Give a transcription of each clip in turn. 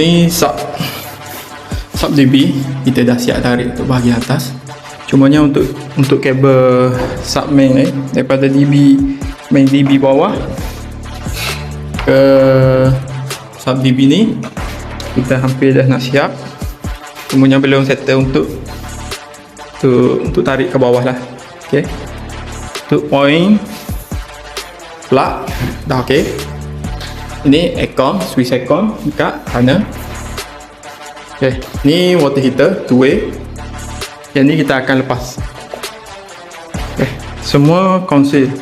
ni sub sub DB kita dah siap tarik untuk bahagian atas. Cumanya untuk untuk kabel sub main ni daripada DB main DB bawah ke sub DB ni kita hampir dah nak siap. Cumanya belum settle untuk untuk, untuk tarik ke bawah lah. Ok. Untuk point plug dah ok ini aircon switch aircon dekat sana. Ok ni water heater two way. Yang ni kita akan lepas. Ok semua conceal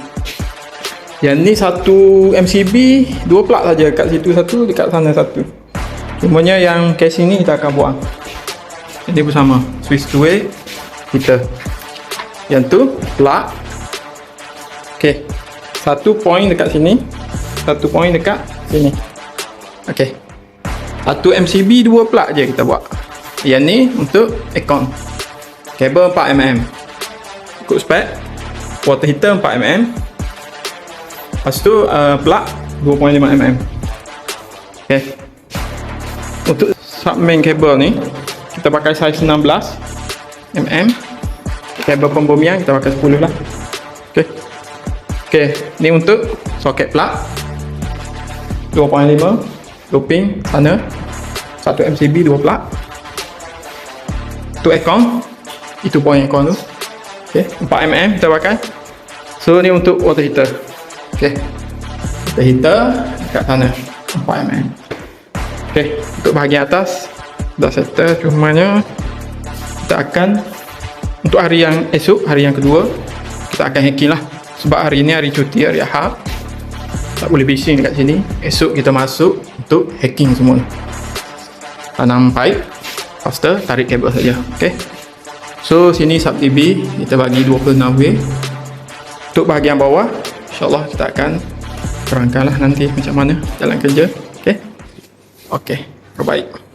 yang ni satu MCB dua plug saja. Kat situ satu dekat sana satu. Cumanya yang casing ni kita akan buang. Jadi bersama. Switch two way heater. Yang tu plug. Ok satu point dekat sini. Satu point dekat sini. Ok. Satu MCB dua plug je kita buat. Yang ni untuk aircon. Kabel 4mm ikut spek water heater 4mm lepas tu uh, plug 2.5mm ok. Untuk sub main kabel ni kita pakai size 16mm kabel pembumian kita pakai 10 lah. Ok. Ok. Ni untuk soket plug 2.5 looping sana 1 MCB 2 plug untuk aircon. Itu point aircon tu. Ok 4mm kita pakai. So ni untuk water heater. Ok water heater kat sana. 4mm ok untuk bahagian atas dah settle. Cumanya kita akan untuk hari yang esok hari yang kedua kita akan hacking lah. Sebab hari ni hari cuti hari Ahad tak boleh bising dekat sini. Esok kita masuk untuk hacking semua tanam pipe faster tarik kabel saja. Ok so sini sub TB kita bagi 26 way. Untuk bahagian bawah insyaAllah kita akan terangkan lah nanti macam mana jalan kerja. Ok ok terbaik